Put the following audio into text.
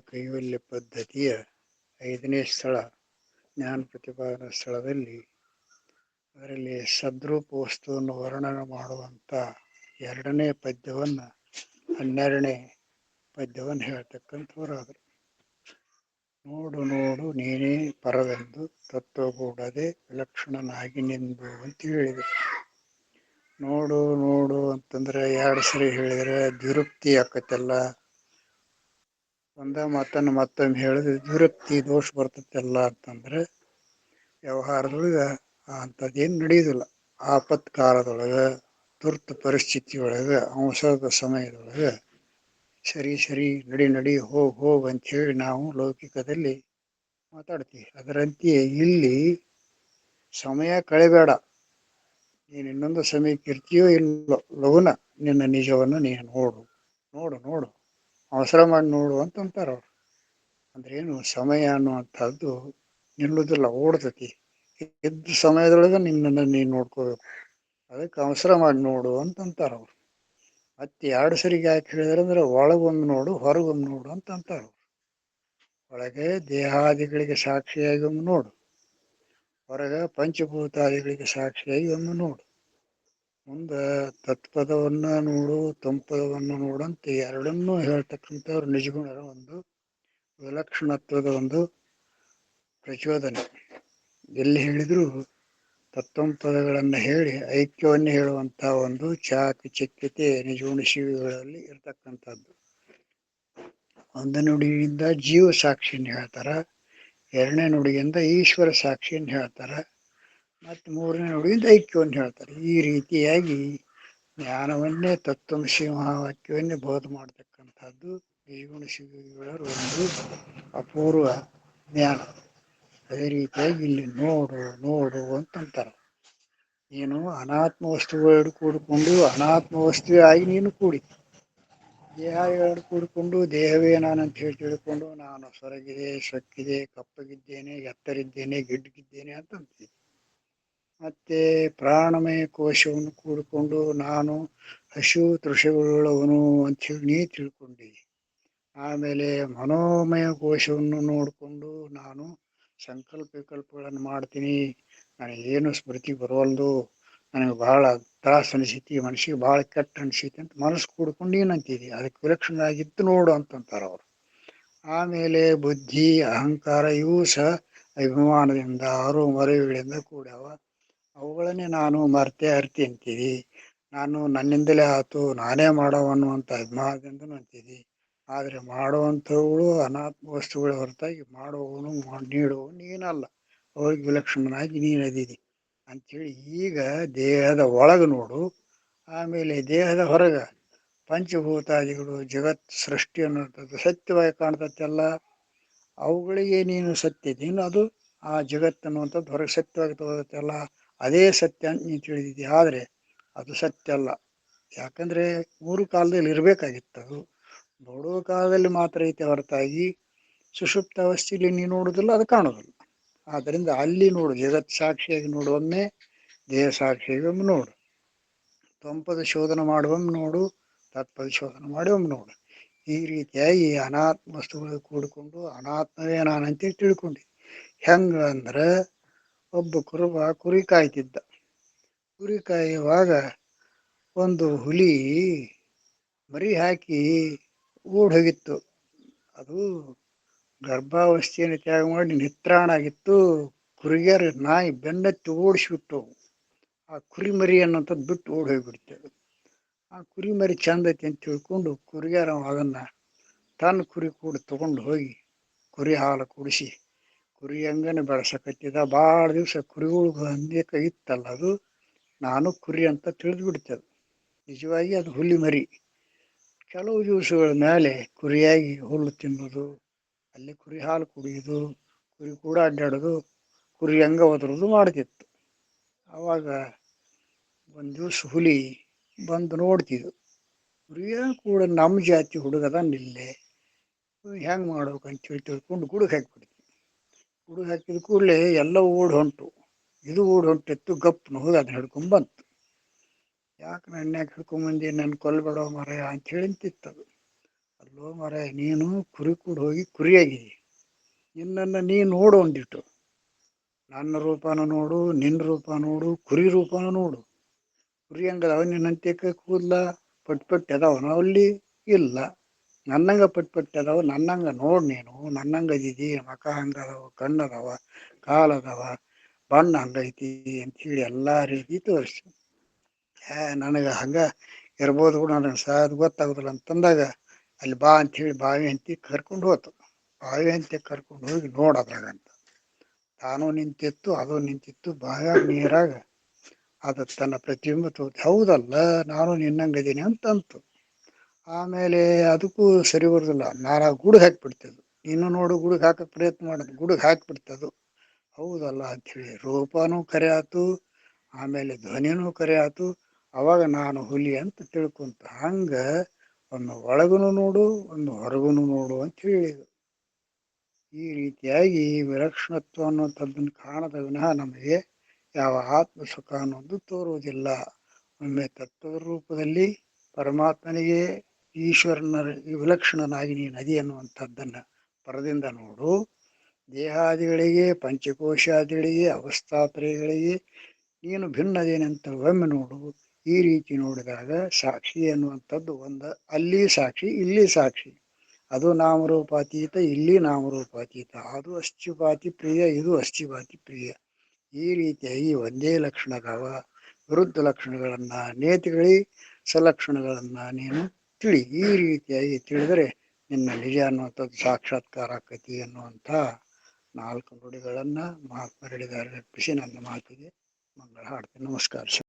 ಕೈವಲ್ಯ ಪದ್ಧತಿಯ ಐದನೇ ಸ್ಥಳ ಜ್ಞಾನ ಪ್ರತಿಪಾದನಾ ಸ್ಥಳದಲ್ಲಿ ಅದರಲ್ಲಿ ಸದ್ರೂಪ ವಸ್ತುವನ್ನು ವರ್ಣನೆ ಮಾಡುವಂಥ ಎರಡನೇ ಪದ್ಯವನ್ನು, ಹನ್ನೆರಡನೇ ಪದ್ಯವನ್ನು ಹೇಳ್ತಕ್ಕಂಥವರಾದರು. ನೋಡು ನೋಡು, ನೀನೇ ಪರವೆಂದು ತತ್ವಗೂಡದೆ ವಿಲಕ್ಷಣನಾಗಿ ನಿಂದು ಅಂತ ಹೇಳಿದರು. ನೋಡು ನೋಡು ಅಂತಂದ್ರೆ ಎರಡು ಸರಿ ಹೇಳಿದ್ರೆ ದ್ವಿರುಕ್ತಿ ಆಕತ್ತಲ್ಲ. ಒಂದ ಮಾತನ್ನು ಮತ್ತೊಮ್ಮೆ ಹೇಳಿದ್ರೆ ನಿವೃತ್ತಿ ದೋಷ ಬರ್ತೈತಲ್ಲ ಅಂತಂದ್ರೆ ವ್ಯವಹಾರದೊಳಗೆ ಅಂಥದ್ದೇನು ನಡೆಯೋದಿಲ್ಲ. ಆಪತ್ಕಾಲದೊಳಗೆ, ತುರ್ತು ಪರಿಸ್ಥಿತಿಯೊಳಗೆ, ಅವಸರದ ಸಮಯದೊಳಗೆ ಸರಿ ಸರಿ ನಡಿ ನಡಿ ಹೋಗ್ ಹೋಗ್ ಹೇಳಿ ನಾವು ಲೌಕಿಕದಲ್ಲಿ ಮಾತಾಡ್ತೀವಿ. ಅದರಂತೆಯೇ ಇಲ್ಲಿ ಸಮಯ ಕಳೆಬೇಡ. ನೀನು ಇನ್ನೊಂದು ಸಮಯಕ್ಕೆ ಇರ್ತೀಯೋ ಇಲ್ಲೋ ಲಘುನ ನಿನ್ನ ನಿಜವನ್ನು ನೀನು ನೋಡು. ನೋಡು ನೋಡು. ಅವಸರ ಮಾಡಿ ನೋಡು ಅಂತ ಅಂತಾರೆ ಅವ್ರು. ಅಂದ್ರೆ ಏನು ಸಮಯ ಅನ್ನುವಂಥದ್ದು ನಿಲ್ಲುವುದಿಲ್ಲ ಓಡ್ತತಿ. ಇದ್ದ ಸಮಯದೊಳಗೆ ನಿನ್ನನ್ನು ನೀನು ನೋಡ್ಕೋಬೇಕು. ಅದಕ್ಕೆ ಅವಸರ ಮಾಡಿ ನೋಡು ಅಂತ ಅಂತಾರ ಅವ್ರು. ಮತ್ತೆ ಎರಡು ಸರಿಗೆ ಯಾಕೆ ಹೇಳಿದ್ರೆ ಅಂದ್ರೆ ಒಳಗೊಂದು ನೋಡು, ಹೊರಗೊಂದು ನೋಡು ಅಂತ ಅಂತಾರ ಒಳಗೆ ದೇಹಾದಿಗಳಿಗೆ ಸಾಕ್ಷಿಯಾಗಿ ಒಂದು ನೋಡು. ಹೊರಗೆ ಪಂಚಭೂತಾದಿಗಳಿಗೆ ಸಾಕ್ಷಿಯಾಗಿ ಒಂದು ನೋಡು. ಮುಂದೆ ತತ್ಪದವನ್ನ ನೋಡು, ತಂಪದವನ್ನು ನೋಡಂತೆ, ಎರಡನ್ನೂ ಹೇಳ್ತಕ್ಕಂಥವ್ರು ನಿಜಗುಣರ ಒಂದು ವಿಲಕ್ಷಣತ್ವದ ಒಂದು ಪ್ರಚೋದನೆ. ಎಲ್ಲಿ ಹೇಳಿದ್ರು ತತ್ವಂಪದಗಳನ್ನು ಹೇಳಿ ಐಕ್ಯವನ್ನು ಹೇಳುವಂತ ಒಂದು ಚಾಕಚಕ್ಯತೆ ನಿಜಗುಣ ಶಿವಿಗಳಲ್ಲಿ ಇರ್ತಕ್ಕಂಥದ್ದು. ಒಂದು ನುಡಿಯಿಂದ ಜೀವ ಸಾಕ್ಷಿಯನ್ನು ಹೇಳ್ತಾರೆ, ಎರಡನೇ ನುಡಿಯಿಂದ ಈಶ್ವರ ಸಾಕ್ಷಿಯನ್ನು ಹೇಳ್ತಾರ ಮತ್ತು ಮೂರನೇ ನುಡಿಯಿಂದ ಅಂತ ಹೇಳ್ತಾರೆ. ಈ ರೀತಿಯಾಗಿ ಜ್ಞಾನವನ್ನೇ ತತ್ವಂಶಿ ಮಹಾವಾಕ್ಯವನ್ನೇ ಬೋಧ ಮಾಡತಕ್ಕಂಥದ್ದು ನಿರ್ಗುಣ ಶಿವಿಗಳ ಒಂದು ಅಪೂರ್ವ ಜ್ಞಾನ. ಅದೇ ರೀತಿಯಾಗಿ ಇಲ್ಲಿ ನೋಡು ನೋಡು ಅಂತಂತಾರೆ. ನೀನು ಅನಾತ್ಮ ವಸ್ತುಗಳು ಕೂಡಿಕೊಂಡು ಅನಾತ್ಮ ವಸ್ತುವೇ ಆಗಿ ನೀನು ಕೂಡಿ. ದೇಹ ಎರಡು ಕೂಡಿಕೊಂಡು ದೇಹವೇ ನಾನಂತ ಹೇಳಿ ತಿಳ್ಕೊಂಡು ನಾನು ಸೊರಗಿದೆ, ಸೊಕ್ಕಿದೆ, ಕಪ್ಪಗಿದ್ದೇನೆ, ಎತ್ತರಿದ್ದೇನೆ ಗಿಡ್ಗಿದ್ದೇನೆ ಅಂತ ಅಂತೀವಿ ಮತ್ತೆ ಪ್ರಾಣಮಯ ಕೋಶವನ್ನು ಕೂಡಿಕೊಂಡು ನಾನು ಹಸು ತೃಷೆಗಳುಳ್ಳವನು ಅಂಥೇಳಿ ನೀ ತಿಳ್ಕೊಂಡಿ ಆಮೇಲೆ ಮನೋಮಯ ಕೋಶವನ್ನು ನೋಡಿಕೊಂಡು ನಾನು ಸಂಕಲ್ಪ ವಿಕಲ್ಪಗಳನ್ನು ಮಾಡ್ತೀನಿ. ನನಗೇನು ಸ್ಮೃತಿ ಬರೋಲ್ದು ನನಗೆ ಬಹಳ ತ್ರಾಸ ಅನಿಸೈತಿ, ಮನಸ್ಸಿಗೆ ಬಹಳ ಕೆಟ್ಟ ಅನಿಸೈತಿ ಅಂತ ಮನಸ್ಸು ಕೂಡ್ಕೊಂಡು ಏನಂತಿದೆ ಅದಕ್ಕೆ ವಿಲಕ್ಷಣವಾಗಿದ್ದು ನೋಡು ಅಂತಂತಾರೆ ಅವರು. ಆಮೇಲೆ ಬುದ್ಧಿ, ಅಹಂಕಾರ ಇವು ಸಹ ಅಭಿಮಾನದಿಂದ, ಆರು ಮರೆಗಳಿಂದ ಕೂಡ್ಯಾವ. ಅವುಗಳನ್ನೇ ನಾನು ಮರ್ತೆ ಅರ್ತಿ ಅಂತೀವಿ. ನಾನು ನನ್ನಿಂದಲೇ ಆತು, ನಾನೇ ಮಾಡೋ ಅನ್ನುವಂಥ ಅಭಿಮಾನದಿಂದ ಅಂತೀವಿ ಆದರೆ ಮಾಡುವಂಥವುಗಳು ಅನಾತ್ಮ ವಸ್ತುಗಳ ಹೊರತಾಗಿ ಮಾಡುವವನು ನೀಡುವವನು ನೀನಲ್ಲ. ಅವ್ರಿಗೆ ವಿಲಕ್ಷಣನಾಗಿ ನೀನು ಅದಿದಿ. ಅಂಥೇಳಿ ಈಗ ದೇಹದ ಒಳಗೆ ನೋಡು. ಆಮೇಲೆ ದೇಹದ ಹೊರಗೆ ಪಂಚಭೂತಾದಿಗಳು, ಜಗತ್ ಸೃಷ್ಟಿ ಅನ್ನುವಂಥದ್ದು ಸತ್ಯವಾಗಿ ಕಾಣ್ತೈತಲ್ಲ. ಅವುಗಳಿಗೆ ನೀನು ಸತ್ಯ, ನೀನು ಅದು ಆ ಜಗತ್ತು ಅನ್ನುವಂಥದ್ದು ಹೊರಗೆ ಸತ್ಯವಾಗಿ ತಗೋತಲ್ಲ ಅದೇ ಸತ್ಯ ಅಂತ ನೀನು ತಿಳಿದಿದ್ದಿ. ಆದರೆ ಅದು ಸತ್ಯ ಅಲ್ಲ. ಯಾಕಂದರೆ ಮೂರು ಕಾಲದಲ್ಲಿ ಇರಬೇಕಾಗಿತ್ತು ಅದು. ನೋಡುವ ಕಾಲದಲ್ಲಿ ಮಾತ್ರ ಐತೆ ಹೊರತಾಗಿ ಸುಷುಪ್ತ ಅವಸ್ಥೆಯಲ್ಲಿ ನೀನು ನೋಡುವುದಿಲ್ಲ ಅದು ಕಾಣೋದಿಲ್ಲ. ಆದ್ದರಿಂದ ಅಲ್ಲಿ ನೋಡು, ಜಗತ್ ಸಾಕ್ಷಿಯಾಗಿ ನೋಡುವೊಮ್ಮೆ ದೇಹ ಸಾಕ್ಷಿಯಾಗಿ ಒಮ್ಮೆ ನೋಡು. ತಂಪದ ಶೋಧನ ಮಾಡುವೊಮ್ಮೆ ನೋಡು, ತತ್ಪದ ಶೋಧನ ಮಾಡಿ ಒಮ್ಮೆ ನೋಡು. ಈ ರೀತಿಯಾಗಿ ಅನಾತ್ಮ ವಸ್ತುಗಳು ಕೂಡಿಕೊಂಡು, ಅನಾತ್ಮವೇ ನಾನಂತೇಳಿ ತಿಳ್ಕೊಂಡಿ ಹೆಂಗ ಅಂದ್ರೆ ಒಬ್ಬ ಕುರುಬ ಕುರಿ ಕಾಯ್ತಿದ್ದ. ಕುರಿ ಕಾಯುವಾಗ ಒಂದು ಹುಲಿ ಮರಿ ಹಾಕಿ ಓಡ್ ಹೋಗಿತ್ತು. ಅದು ಗರ್ಭಾವಸ್ಥೆಯನ್ನು ತ್ಯಾಗ ಮಾಡಿ ನಿತ್ರಾಣ ಆಗಿತ್ತು ಕುರಿಗಾರ ನಾಯಿ ಬೆನ್ನತ್ತಿ ಓಡಿಸ್ಬಿಟ್ಟು ಆ ಕುರಿ ಮರಿ ಅನ್ನೋಂಥದ್ದು ಬಿಟ್ಟು ಓಡಿ ಹೋಗ್ಬಿಡ್ತೇವೆ ಆ ಕುರಿ ಮರಿ ಚಂದ ಐತಿ ಅಂತ ತಿಳ್ಕೊಂಡು ಕುರಿಗಾರ ಅದನ್ನ ತನ್ನ ಕುರಿ ಕೂಡ ತಗೊಂಡು ಹೋಗಿ ಕುರಿ ಹಾಲು ಕುಡಿಸಿ ಕುರಿ ಹಂಗನೆ ಬೆಳೆಸಕತ್ತಿದ ಭಾಳ ದಿವಸ ಕುರಿಗಳು ಅಂದೇಕ ಇತ್ತಲ್ಲ ಅದು. ನಾನು ಕುರಿ ಅಂತ ತಿಳಿದು ಬಿಡ್ತೇವೆ ನಿಜವಾಗಿ ಅದು ಹುಲಿ ಮರಿ. ಕೆಲವು ದಿವಸಗಳ ಮೇಲೆ ಕುರಿಯಾಗಿ ಹುಲ್ಲು ತಿನ್ನೋದು, ಅಲ್ಲಿ ಕುರಿ ಹಾಲು ಕುಡಿಯೋದು, ಕುರಿ ಕೂಡ ಅಡ್ಡಾಡೋದು, ಕುರಿ ಹಂಗ ಒದರೋದು ಮಾಡ್ತಿತ್ತು. ಆವಾಗ ಒಂದು ದಿವಸ ಹುಲಿ ಬಂದು ನೋಡ್ತಿದ್ವು ಕುರಿಯ ಕೂಡ ನಮ್ಮ ಜಾತಿ ಹುಡುಗದ ನಿಲ್ಲೆ. ಹೆಂಗೆ ಮಾಡ್ಬೇಕಂತೇಳಿ ತಿಳ್ಕೊಂಡು ಗುಡುಗೆ ಹಾಕಿಬಿಡ್ತು ಗುಡುಗೆ ಹಾಕಿದ ಕೂಡಲೇ ಎಲ್ಲ ಓಡ್ ಹೊಂಟು. ಇದು ಓಡ್ ಹೊಂಟಿತ್ತು ಗಪ್ನ ಹೋಗಿ ಅದನ್ನ ಹಿಡ್ಕೊಂಡ್ ಬಂತು. ಯಾಕೆ ನನ್ನ ಯಾಕೆ ಹಿಡ್ಕೊಂಬಂದಿ ನನ್ನ ಕೊಲ್ಬೇಡ ಮರ ಅಂತ ಅದು ಅಲ್ಲೋ ಮರ ನೀನು ಕುರಿ ಕೂಡ ಹೋಗಿ ಕುರಿಯಾಗಿದಿ ನಿನ್ನನ್ನು ನೀ ನೋಡು ಒಂದಿಟ್ಟು ನನ್ನ ರೂಪನ ನೋಡು ನಿನ್ನ ರೂಪ ನೋಡು, ಕುರಿ ರೂಪನ ನೋಡು. ಕುರಿ ಹಂಗದಾವ ನಿನ್ನಂತೆ ಕೂದಲ, ಪಟ್ ಪಟ್ ಅದಾವನ ಅಲ್ಲಿ ಇಲ್ಲ. ನನ್ನಂಗ ಪಟ್ ಅದಾವ ನನ್ನಂಗ ನೋಡ್ ನೀನು. ನನ್ನಂಗ ಅದಿದಿ ಮಕ ಹಂಗದಾವ ಕಣ್ಣು ಅದಾವ ಕಾಲ್ ಅದಾವ ಬಣ್ಣ ಹಂಗೈತಿ ಅಂತೇಳಿ ಎಲ್ಲ ರೀತಿ ತೋರಿಸಿ. ನನಗೆ ಹಂಗ ಇರ್ಬೋದು ನನಗೆ ಸಹ ಅದು ಗೊತ್ತಾಗುದಿಲ್ಲ ಅಂತಂದಾಗ ಅಲ್ಲಿ ಬಾ ಅಂತೇಳಿ ಬಾವಿ ಹೆಂತಿ ಕರ್ಕೊಂಡು ಹೋತು. ಬಾವಿ ಹೆಂತಿ ಕರ್ಕೊಂಡು ಹೋಗಿ ನೋಡೋದ್ರಾಗಂತ ತಾನು ನಿಂತಿತ್ತು, ಅದು ನಿಂತಿತ್ತು ಬಾವಿ ನೀರಾಗ. ಅದು ತನ್ನ ಪ್ರತಿಬಿಂಬ ತೋರ್ಸಿ, ಹೌದಲ್ಲ, ನಾನು ನಿನ್ನಂಗದೀನಿ ಇದೀನಿ ಅಂತು ಆಮೇಲೆ ಅದಕ್ಕೂ ಸರಿ ಬರೋದಿಲ್ಲ. ನಾನು ಗುಡುಗ್ ಹಾಕಿಬಿಡ್ತದು ಇನ್ನು ನೋಡು ಗುಡುಗ್ ಹಾಕಕ್ಕೆ ಪ್ರಯತ್ನ ಮಾಡೋದು ಗುಡುಗ್ ಹಾಕಿಬಿಡ್ತದು ಹೌದಲ್ಲ ಅಂಥೇಳಿ ರೂಪನೂ ಕರೆ ಆಯ್ತು ಆಮೇಲೆ ಧ್ವನಿನೂ ಕರೆ ಆಯ್ತು ಅವಾಗ ನಾನು ಹುಲಿ ಅಂತ ತಿಳ್ಕೊಂತ ಹಂಗ ಒಂದು ಒಳಗುನು ನೋಡು, ಒಂದು ಹೊರಗುನು ನೋಡು ಅಂತ ಹೇಳಿದ್ರು ಈ ರೀತಿಯಾಗಿ ವಿಲಕ್ಷಣತ್ವ ಅನ್ನುವಂಥದ್ದನ್ನು ಕಾಣದ ವಿನಃ ನಮಗೆ ಯಾವ ಆತ್ಮ ಸುಖ ಅನ್ನೋದು ತೋರುವುದಿಲ್ಲ. ಒಮ್ಮೆ ತತ್ವದ ರೂಪದಲ್ಲಿ ಪರಮಾತ್ಮನಿಗೆ ಈಶ್ವರನ ವಿಲಕ್ಷಣನಾಗಿ ನೀ ನದಿ ಅನ್ನುವಂಥದ್ದನ್ನು ಪರದಿಂದ ನೋಡು. ದೇಹಾದಿಗಳಿಗೆ, ಪಂಚಕೋಶಾದಿಗಳಿಗೆ, ಅವಸ್ಥಾತ್ರಯಗಳಿಗೆ ನೀನು ಭಿನ್ನದೇನಂತ ಒಮ್ಮೆ ನೋಡು. ಈ ರೀತಿ ನೋಡಿದಾಗ ಸಾಕ್ಷಿ ಅನ್ನುವಂಥದ್ದು ಒಂದ, ಅಲ್ಲಿ ಸಾಕ್ಷಿ, ಇಲ್ಲಿ ಸಾಕ್ಷಿ. ಅದು ನಾಮರೂಪಾತೀತ, ಇಲ್ಲಿ ನಾಮರೂಪಾತೀತ. ಅದು ಅಶ್ಚುಪಾತಿ ಪ್ರಿಯ, ಇದು ಅಶ್ಚುಪಾತಿ ಪ್ರಿಯ. ಈ ರೀತಿಯಾಗಿ ಒಂದೇ ಲಕ್ಷಣಗಳ ವಿರುದ್ಧ ಲಕ್ಷಣಗಳನ್ನು ನೇತಿಗಳಿ ಸಲಕ್ಷಣಗಳನ್ನು ನೀನು ತಿಳಿ, ಈ ರೀತಿಯಾಗಿ ತಿಳಿದರೆ ನಿನ್ನ ನಿಜ ಅನ್ನುವಂಥದ್ದು ಸಾಕ್ಷಾತ್ಕಾರ ಆಕತಿ ಅನ್ನುವಂಥ ನಾಲ್ಕು ನುಡಿಗಳನ್ನ ಮಹಾತ್ಮರಿಡಿದಾರೆ ಅರ್ಪಿಸಿ ನನ್ನ ಮಾತಿಗೆ ಮಂಗಳ ಹಾಡ್ತೀನಿ ನಮಸ್ಕಾರ